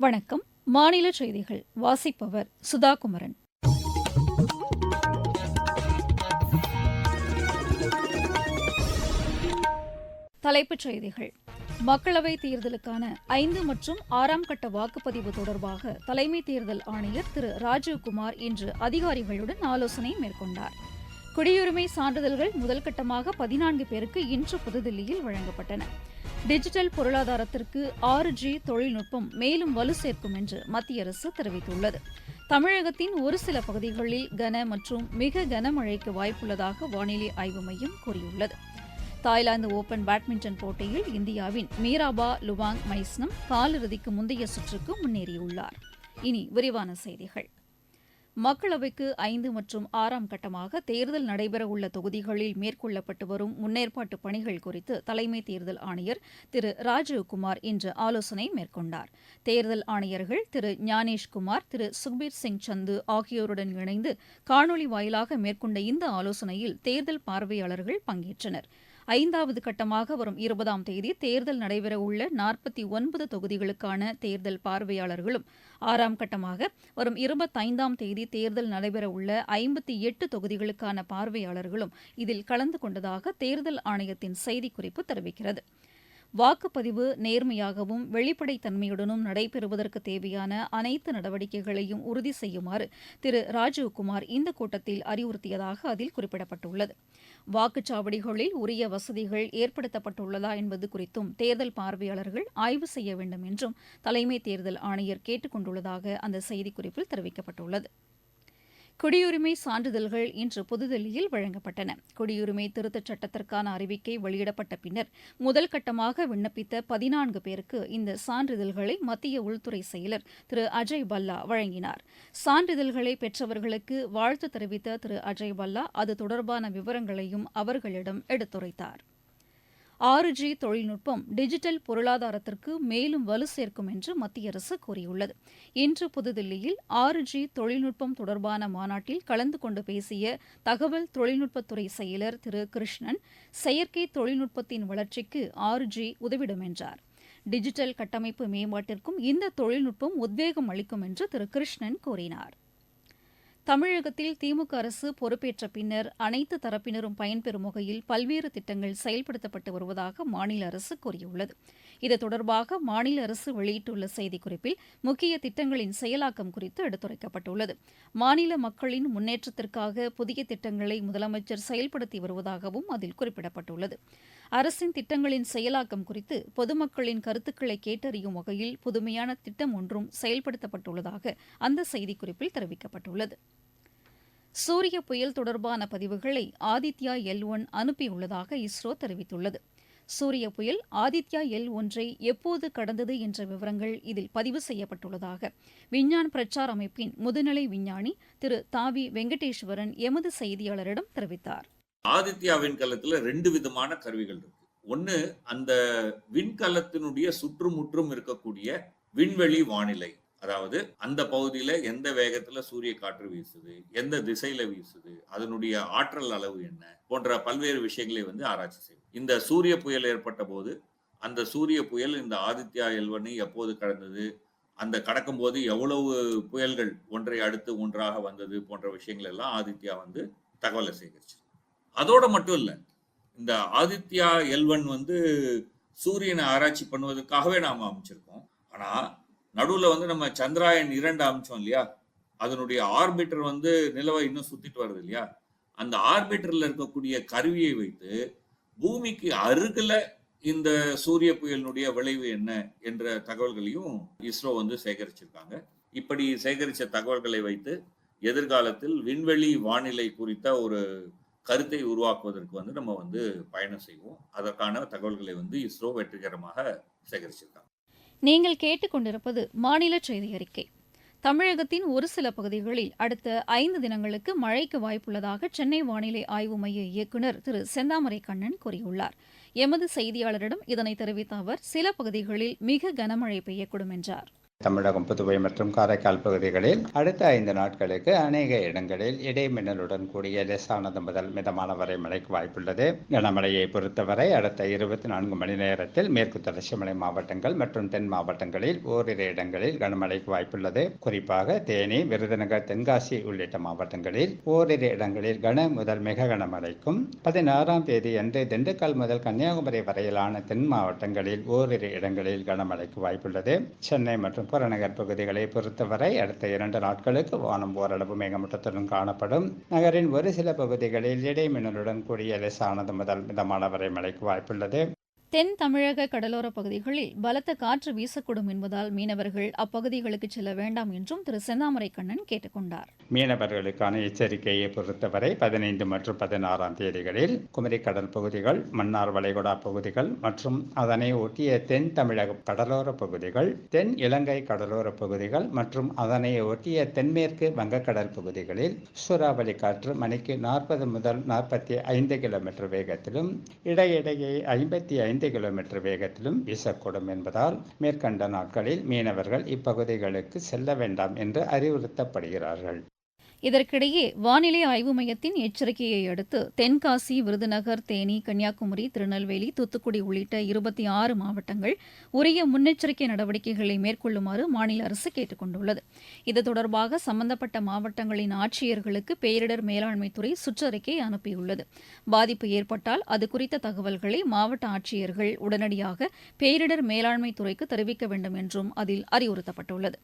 வணக்கம். மாநில செய்திகள். வாசிப்பவர் சுதா குமரன் தலைப்புச் செய்திகள். மக்களவைத் தேர்தலுக்கான ஐந்து மற்றும் ஆறாம் கட்ட வாக்குப்பதிவு தொடர்பாக தலைமை தேர்தல் ஆணையர் திரு ராஜீவ்குமார் இன்று அதிகாரிகளுடன் ஆலோசனை மேற்கொண்டார். குடியுரிமை சான்றிதழ்கள் முதல் கட்டமாக பதினான்கு பேருக்கு இன்று புதுதில்லியில் வழங்கப்பட்டன. டிஜிட்டல் பொருளாதாரத்திற்கு ஆறு ஜி தொழில்நுட்பம் மேலும் வலு சேர்க்கும் என்று மத்திய அரசு தெரிவித்துள்ளது. தமிழகத்தின் ஒரு சில பகுதிகளில் கன மற்றும் மிக கனமழைக்கு வாய்ப்புள்ளதாக வானிலை ஆய்வு மையம் கூறியுள்ளது. தாய்லாந்து ஓபன் பேட்மிண்டன் போட்டியில் இந்தியாவின் மீராபா லுவாங் மைஸ்னம் காலிறுதிக்கு முந்தைய சுற்றுக்கு முன்னேறியுள்ளார். இனி விரிவான செய்திகள். மக்களவைக்கு ஐந்து மற்றும் ஆறாம் கட்டமாக தேர்தல் நடைபெறவுள்ள தொகுதிகளில் மேற்கொள்ளப்பட்டு வரும் முன்னேற்பாட்டு பணிகள் குறித்து தலைமை தேர்தல் ஆணையர் திரு ராஜீவ்குமார் இன்று ஆலோசனை மேற்கொண்டார். தேர்தல் ஆணையர்கள் திரு ஞானேஷ்குமார் திரு சுக்பீர் சிங் சந்து ஆகியோருடன் இணைந்து காணொலி வாயிலாக மேற்கொண்ட இந்த ஆலோசனையில் தேர்தல் பார்வையாளர்கள் பங்கேற்றனர். ஐந்தாவது கட்டமாக வரும் இருபதாம் தேதி தேர்தல் நடைபெறவுள்ள நாற்பத்தி ஒன்பது தொகுதிகளுக்கான தேர்தல் பார்வையாளர்களும் ஆறாம் கட்டமாக வரும் இருபத்தைந்தாம் தேதி தேர்தல் நடைபெறவுள்ள ஐம்பத்தி எட்டு தொகுதிகளுக்கான பார்வையாளர்களும் இதில் கலந்து கொண்டதாக தேர்தல் ஆணையத்தின் செய்திக்குறிப்பு தெரிவிக்கிறது. வாக்குப்பதிவு நேர்மையாகவும் வெளிப்படைத்தன்மையுடனும் நடைபெறுவதற்கு தேவையான அனைத்து நடவடிக்கைகளையும் உறுதி செய்யுமாறு திரு ராஜீவ்குமார் இந்த கூட்டத்தில் அறிவுறுத்தியதாக அதில் குறிப்பிடப்பட்டுள்ளது. வாக்குச்சாவடிகளில் உரிய வசதிகள் ஏற்படுத்தப்பட்டுள்ளதா என்பது குறித்தும் தேர்தல் பார்வையாளர்கள் ஆய்வு செய்ய வேண்டும் என்றும் தலைமை தேர்தல் ஆணையர் கேட்டுக் கொண்டுள்ளதாக அந்த செய்திக்குறிப்பில் தெரிவிக்கப்பட்டுள்ளது. குடியுரிமை சான்றிதழ்கள் இன்று புதுதில்லியில் வழங்கப்பட்டன. குடியுரிமை திருத்தச் சட்டத்திற்கான அறிவிக்கை வெளியிடப்பட்ட பின்னர் முதல் கட்டமாக விண்ணப்பித்த பதினான்கு பேருக்கு இந்த சான்றிதழ்களை மத்திய உள்துறை செயலர் திரு அஜய் பல்லா வழங்கினார். சான்றிதழ்களை பெற்றவர்களுக்கு வாழ்த்து தெரிவித்த திரு அஜய் பல்லா அது தொடர்பான விவரங்களையும் அவர்களிடம் எடுத்துரைத்தார். ஆறு ஜி தொழில்நுட்பம் டிஜிட்டல் பொருளாதாரத்திற்கு மேலும் வலு சேர்க்கும் என்று மத்திய அரசு கூறியுள்ளது. இன்று புதுதில்லியில் ஆறு ஜி தொழில்நுட்பம் தொடர்பான மாநாட்டில் கலந்து கொண்டு பேசிய தகவல் தொழில்நுட்பத்துறை செயலர் திரு கிருஷ்ணன் செயற்கை தொழில்நுட்பத்தின் வளர்ச்சிக்கு ஆறு ஜி உதவிடும் என்றார். டிஜிட்டல் கட்டமைப்பு மேம்பாட்டிற்கும் இந்த தொழில்நுட்பம் உத்வேகம் அளிக்கும் என்று திரு கிருஷ்ணன் கூறினார். தமிழகத்தில் திமுக அரசு பொறுப்பேற்ற பின்னர் அனைத்து தரப்பினரும் பயன்பெறும் வகையில் பல்வேறு திட்டங்கள் செயல்படுத்தப்பட்டு வருவதாக மாநில அரசு கூறியுள்ளது. இது தொடர்பாக மாநில அரசு வெளியிட்டுள்ள செய்திக்குறிப்பில் முக்கிய திட்டங்களின் செயலாக்கம் குறித்து எடுத்துரைக்கப்பட்டுள்ளது. மாநில மக்களின் முன்னேற்றத்திற்காக புதிய திட்டங்களை முதலமைச்சர் செயல்படுத்தி வருவதாகவும் அதில் குறிப்பிடப்பட்டுள்ளது. அரசின் திட்டங்களின் செயலாக்கம் குறித்து பொதுமக்களின் கருத்துக்களை கேட்டறியும் வகையில் புதுமையான திட்டம் ஒன்றும் செயல்படுத்தப்பட்டுள்ளதாக அந்த செய்திக்குறிப்பில் தெரிவிக்கப்பட்டுள்ளது. சூரிய புயல் தொடர்பான பதிவுகளை ஆதித்யா எல் ஒன் அனுப்பியுள்ளதாக இஸ்ரோ தெரிவித்துள்ளது. சூரிய புயல் ஆதித்யா எல் ஒன்றை எப்போது கடந்தது என்ற விவரங்கள் இதில் பதிவு செய்யப்பட்டுள்ளதாக விஞ்ஞான் பிரச்சார் அமைப்பின் முதுநிலை விஞ்ஞானி திரு தாவி வெங்கடேஸ்வரன் எமது செய்தியாளரிடம் தெரிவித்தார். ஆதித்யா விண்கலத்துல ரெண்டு விதமான கருவிகள் இருக்கு. ஒன்று அந்த விண்கலத்தினுடைய சுற்றுமுற்றும் இருக்கக்கூடிய விண்வெளி வானிலை. அதாவது அந்த பகுதியில எந்த வேகத்துல சூரிய காற்று வீசுது எந்த திசையில வீசுது அதனுடைய ஆற்றல் அளவு என்ன போன்ற பல்வேறு விஷயங்களை வந்து ஆராய்ச்சி செய்யும் இந்த சூரிய புயல் ஏற்பட்ட போது அந்த சூரிய புயல் இந்த ஆதித்யா எல்வனை எப்போது கடந்தது அந்த கடக்கும் போது எவ்வளவு புயல்கள் ஒன்றை அடுத்து ஒன்றாக வந்தது போன்ற விஷயங்கள் எல்லாம் ஆதித்யா வந்து தகவலை சேகரிச்சு. அதோட மட்டும் இல்லை இந்த ஆதித்யா எல்வன் வந்து சூரியனை ஆராய்ச்சி பண்ணுவதற்காகவே நாம் அமைச்சிருக்கோம். ஆனா நடுவில் வந்து நம்ம சந்திராயன் இரண்டு அமிச்சோம் இல்லையா? அதனுடைய ஆர்பிட்டர் வந்து நிலவை இன்னும் சுத்திட்டு வருது இல்லையா? அந்த ஆர்பிட்டர்ல இருக்கக்கூடிய கருவியை வைத்து பூமிக்கு அருகில் இந்த சூரிய புயலினுடைய விளைவு என்ன என்ற தகவல்களையும் இஸ்ரோ வந்து சேகரிச்சிருக்காங்க. இப்படி சேகரித்த தகவல்களை வைத்து எதிர்காலத்தில் விண்வெளி வானிலை குறித்த ஒரு கருத்தை உருவாக்குவதற்கு வந்து நம்ம வந்து பயணம் செய்வோம். அதற்கான தகவல்களை வந்து இஸ்ரோ வெற்றிகரமாக சேகரிச்சிருக்காங்க. நீங்கள் கேட்டுக்கொண்டிருப்பது மாநில செய்தி அறிக்கை. தமிழகத்தின் ஒரு சில பகுதிகளில் அடுத்த ஐந்து தினங்களுக்கு மழைக்கு வாய்ப்புள்ளதாக சென்னை வானிலை ஆய்வு மைய இயக்குநர் திரு செந்தாமரை கண்ணன் கூறியுள்ளார். எமது செய்தியாளரிடம் இதனை தெரிவித்த அவர் சில பகுதிகளில் மிக கனமழை பெய்யக்கூடும் என்றார். தமிழகம் புதுவை மற்றும் காரைக்கால் பகுதிகளில் அடுத்த ஐந்து நாட்களுக்கு அநேக இடங்களில் இடைமின்னலுடன் கூடிய லேசானது முதல் மிதமான வரை மழைக்கு வாய்ப்புள்ளது. கனமழையை பொறுத்தவரை அடுத்த இருபத்தி நான்கு மணி நேரத்தில் மேற்கு தொடர்ச்சி மலை மாவட்டங்கள் மற்றும் தென் மாவட்டங்களில் ஓரிரு இடங்களில் கனமழைக்கு வாய்ப்புள்ளது. குறிப்பாக தேனி விருதுநகர் தென்காசி உள்ளிட்ட மாவட்டங்களில் ஓரிரு இடங்களில் கன முதல் மிக கனமழைக்கும் பதினாறாம் தேதி அன்று திண்டுக்கல் முதல் கன்னியாகுமரி வரையிலான தென் மாவட்டங்களில் ஓரிரு இடங்களில் கனமழைக்கு வாய்ப்புள்ளது. சென்னை மற்றும் புறநகர் பகுதிகளை பொறுத்தவரை அடுத்த இரண்டு நாட்களுக்கு வானம் ஓரளவு மேகமூட்டத்துடன் காணப்படும். நகரின் ஒரு சில பகுதிகளில் இடைமின்னலுடன் கூடிய லேசானது முதல் மிதமான வரை மழைக்கு வாய்ப்புள்ளது. தென் தமிழக கடலோர பகுதிகளில் பலத்த காற்று வீசக்கூடும் என்பதால் மீனவர்கள் அப்பகுதிகளுக்கு செல்ல வேண்டாம் என்றும் திரு செந்தாமரை கண்ணன் கேட்டுக்கொண்டார். மீனவர்களுக்கான எச்சரிக்கையை பொறுத்தவரை பதினைந்து மற்றும் பதினாறாம் தேதிகளில் குமரி கடல் பகுதிகள் மன்னார் வளைகுடா பகுதிகள் மற்றும் அதனை ஒட்டிய தென் தமிழக கடலோர பகுதிகள் தென் இலங்கை கடலோர பகுதிகள் மற்றும் அதனை ஒட்டிய தென்மேற்கு வங்கக்கடல் பகுதிகளில் சூறாவளி காற்று மணிக்கு நாற்பது முதல் நாற்பத்தி ஐந்து கிலோமீட்டர் வேகத்திலும் இடையிடையே ஐம்பத்தி ஐந்து கிலோமீட்டர் வேகத்திலும் வீசக்கூடும் என்பதால் மேற்கண்ட நாட்களில் மீனவர்கள் இப்பகுதிகளுக்கு செல்ல வேண்டாம் என்று அறிவுறுத்தப்படுகிறார்கள். இதற்கிடையே வானிலை ஆய்வு மையத்தின் எச்சரிக்கையை அடுத்து தென்காசி விருதுநகர் தேனி கன்னியாகுமரி திருநெல்வேலி தூத்துக்குடி உள்ளிட்ட இருபத்தி ஆறு மாவட்டங்கள் உரிய முன்னெச்சரிக்கை நடவடிக்கைகளை மேற்கொள்ளுமாறு மாநில அரசு கேட்டுக் கொண்டுள்ளது. இது தொடர்பாக சம்பந்தப்பட்ட மாவட்டங்களின் ஆட்சியர்களுக்கு பேரிடர் மேலாண்மைத்துறை சுற்றறிக்கை அனுப்பியுள்ளது. பாதிப்பு ஏற்பட்டால் அது குறித்த தகவல்களை மாவட்ட ஆட்சியர்கள் உடனடியாக பேரிடர் மேலாண்மை துறைக்கு தெரிவிக்க வேண்டும் என்றும் அதில் அறிவுறுத்தப்பட்டுள்ளது.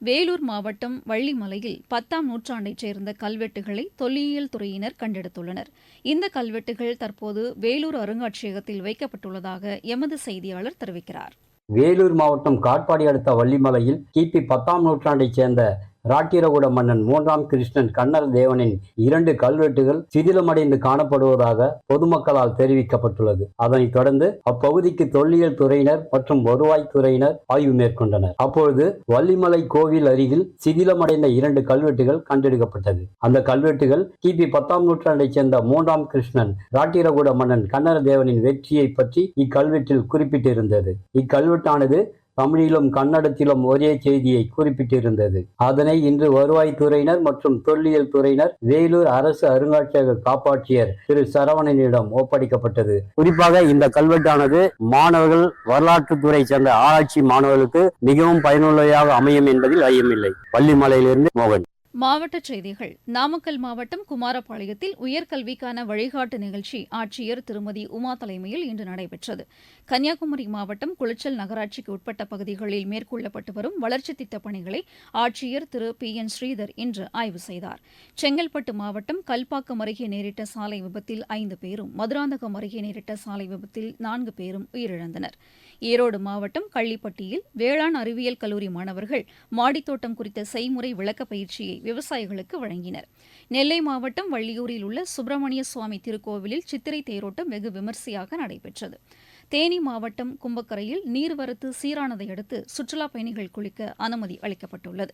வேலூர் மாவட்டம் வள்ளிமலையில் பத்தாம் நூற்றாண்டைச் சேர்ந்த கல்வெட்டுகளை தொல்லியல் துறையினர் கண்டெடுத்துள்ளனர். இந்த கல்வெட்டுகள் தற்போது வேலூர் அருங்காட்சியகத்தில் வைக்கப்பட்டுள்ளதாக எமது செய்தியாளர் தெரிவிக்கிறார். வேலூர் மாவட்டம் காட்பாடி அடுத்த வள்ளிமலையில் கிபி பத்தாம் நூற்றாண்டைச் சேர்ந்த ராட்டிரகுட மன்னன் மூன்றாம் கிருஷ்ணன் கண்ணர் தேவனின் இரண்டு கல்வெட்டுகள் சிதிலமடைந்து காணப்படுவதாக பொதுமக்களால் தெரிவிக்கப்பட்டுள்ளது. அதனைத் தொடர்ந்து அப்பகுதிக்கு தொல்லியல் துறையினர் மற்றும் வருவாய் துறையினர் ஆய்வு மேற்கொண்டனர். அப்பொழுது வள்ளிமலை கோவில் அருகில் சிதிலமடைந்த இரண்டு கல்வெட்டுகள் கண்டெடுக்கப்பட்டது. அந்த கல்வெட்டுகள் கிபி பத்தாம் நூற்றாண்டைச் சேர்ந்த மூன்றாம் கிருஷ்ணன் ராட்டிரகுட மன்னன் கண்ணர தேவனின் வெற்றியை பற்றி இக்கல்வெட்டில் குறிப்பிட்டிருந்தது. இக்கல்வெட்டானது தமிழிலும் கன்னடத்திலும் ஒரே செய்தியை குறிப்பிட்டிருந்தது. அதனை இன்று வருவாய்த்துறையினர் மற்றும் தொல்லியல் துறையினர் வேலூர் அரசு அருங்காட்சியக காப்பாட்சியர் திரு சரவணனிடம் ஒப்படைக்கப்பட்டது. குறிப்பாக இந்த கல்வெட்டானது மாணவர்கள் வரலாற்றுத்துறை சேர்ந்த ஆராய்ச்சி மாணவர்களுக்கு மிகவும் பயனுள்ளதாக அமையும் என்பதில் ஐயமில்லை. பள்ளிமலையிலிருந்து மோகன். மாவட்டச் செய்திகள். நாமக்கல் மாவட்டம் குமாரபாளையத்தில் உயர்கல்விக்கான வழிகாட்டு நிகழ்ச்சி ஆட்சியர் திருமதி உமா தலைமையில் இன்று நடைபெற்றது. கன்னியாகுமரி மாவட்டம் குளிச்சல் நகராட்சிக்கு உட்பட்ட பகுதிகளில் மேற்கொள்ளப்பட்டு வரும் வளர்ச்சித் திட்டப் பணிகளை ஆட்சியர் திரு பி என் ஸ்ரீதர் இன்று ஆய்வு செய்தார். செங்கல்பட்டு மாவட்டம் கல்பாக்கம் அருகே நேரிட்ட சாலை விபத்தில் ஐந்து பேரும் மதுராந்தகம் அருகே நேரிட்ட சாலை விபத்தில் நான்கு பேரும் உயிரிழந்தனர். ஈரோடு மாவட்டம் கள்ளிப்பட்டியில் வேளாண் அறிவியல் கல்லூரி மாணவர்கள் மாடித்தோட்டம் குறித்த செய்முறை விளக்க பயிற்சியை விவசாயிகளுக்கு வழங்கினர். நெல்லை மாவட்டம் வள்ளியூரில் உள்ள சுப்பிரமணிய சுவாமி திருக்கோவிலில் சித்திரை தேரோட்டம் வெகு விமரிசையாக நடைபெற்றது. தேனி மாவட்டம் கும்பக்கரையில் நீர்வரத்து சீரானதை அடுத்து சுற்றுலாப் பயணிகள் குளிக்க அனுமதி அளிக்கப்பட்டுள்ளது.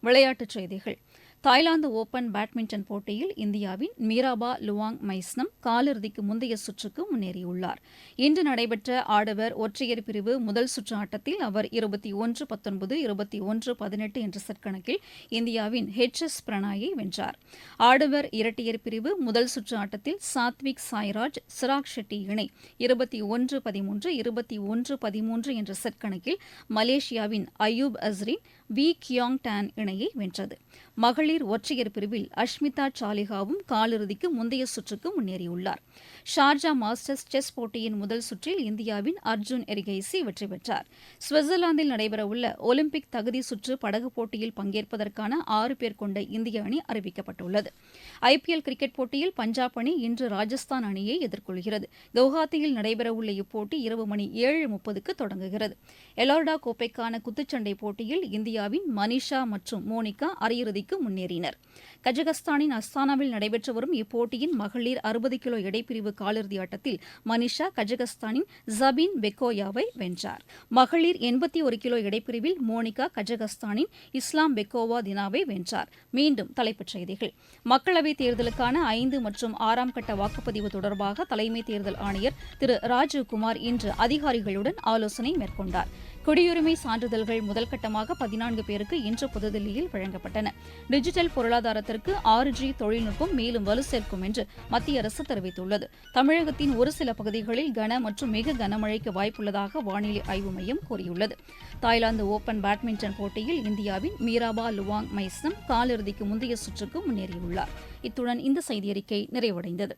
விளையாட்டுச் செய்திகள். தாய்லாந்து ஓபன் பேட்மிண்டன் போட்டியில் இந்தியாவின் மீராபா லுவாங் மைஸ்னம் காலிறுதிக்கு முந்தைய சுற்றுக்கு முன்னேறியுள்ளார். இன்று நடைபெற்ற ஆடவர் ஒற்றையர் பிரிவு முதல் சுற்று ஆட்டத்தில் அவர் இருபத்தி ஒன்று பத்தொன்பது இருபத்தி ஒன்று பதினெட்டு என்ற செட் கணக்கில் இந்தியாவின் ஹெச் எஸ் பிரணாயை வென்றார். ஆடவர் இரட்டையர் பிரிவு முதல் சுற்று ஆட்டத்தில் சாத்விக் சாய்ராஜ் சிராக் ஷெட்டி இணை இருபத்தி ஒன்று பதிமூன்று இருபத்தி ஒன்று பதிமூன்று என்ற செட் கணக்கில் மலேசியாவின் Ayub Asrin we. Kiang Tan இணையை வென்றது. மகளிர் ஒற்றையர் பிரிவில் அஷ்மிதா சாலிகாவும் காலிறுதிக்கு முந்தைய சுற்றுக்கு முன்னேறியுள்ளார். ஷார்ஜா மாஸ்டர்ஸ் செஸ் போட்டியின் முதல் சுற்றில் இந்தியாவின் அர்ஜுன் எரிகைசி வெற்றி பெற்றார். சுவிட்சர்லாந்தில் நடைபெறவுள்ள ஒலிம்பிக் தகுதி சுற்று படகு போட்டியில் பங்கேற்பதற்கான ஆறு பேர் கொண்ட இந்திய அணி அறிவிக்கப்பட்டுள்ளது. ஐபிஎல் கிரிக்கெட் போட்டியில் பஞ்சாப் அணி இன்று ராஜஸ்தான் அணியை எதிர்கொள்கிறது. கவுஹாத்தியில் நடைபெறவுள்ள இப்போட்டி இரவு மணி ஏழு முப்பதுக்கு தொடங்குகிறது. எலோர்டா கோப்பைக்கான குத்துச்சண்டை போட்டியில் இந்தியாவின் மனிஷா மற்றும் மோனிகா அரையிறுதிக்கு முன்னேறினர். கஜகஸ்தானின் அஸ்தானாவில் நடைபெற்று வரும் இப்போட்டியின் மகளிர் அறுபது கிலோ எடைப்பிரிவு காலிறுதி ஆட்டத்தில் மனிஷா கஜகஸ்தானின் ஜபீன் பெக்கோயாவை வென்றார். மகளிர் எண்பத்தி ஒரு கிலோ எடைப்பிரிவில் மோனிகா கஜகஸ்தானின் இஸ்லாம் பெக்கோவா தினாவை வென்றார். மீண்டும் தலைப்புச் செய்திகள். மக்களவைத் தேர்தலுக்கான ஐந்து மற்றும் ஆறாம் கட்ட வாக்குப்பதிவு தொடர்பாக தலைமை தேர்தல் ஆணையர் திரு. ராஜீவ்குமார் இன்று அதிகாரிகளுடன் ஆலோசனை மேற்கொண்டார். குடியுரிமை சான்றிதழ்கள் முதல்கட்டமாக பதினான்கு பேருக்கு இன்று புதுதில்லியில் வழங்கப்பட்டன. டிஜிட்டல் பொருளாதாரத்திற்கு ஆறு ஜி தொழில்நுட்பம் மேலும் வலு சேர்க்கும் என்று மத்திய அரசு தெரிவித்துள்ளது. தமிழகத்தின் ஒரு சில பகுதிகளில் கன மற்றும் மிக கனமழைக்கு வாய்ப்புள்ளதாக வானிலை ஆய்வு மையம் கூறியுள்ளது. தாய்லாந்து ஓபன் பேட்மிண்டன் போட்டியில் இந்தியாவின் மீராபா லுவாங் மைஸ்னம் காலிறுதிக்கு முந்தைய சுற்றுக்கு முன்னேறியுள்ளார். இத்துடன் இந்த செய்தியறிக்கை நிறைவடைந்தது.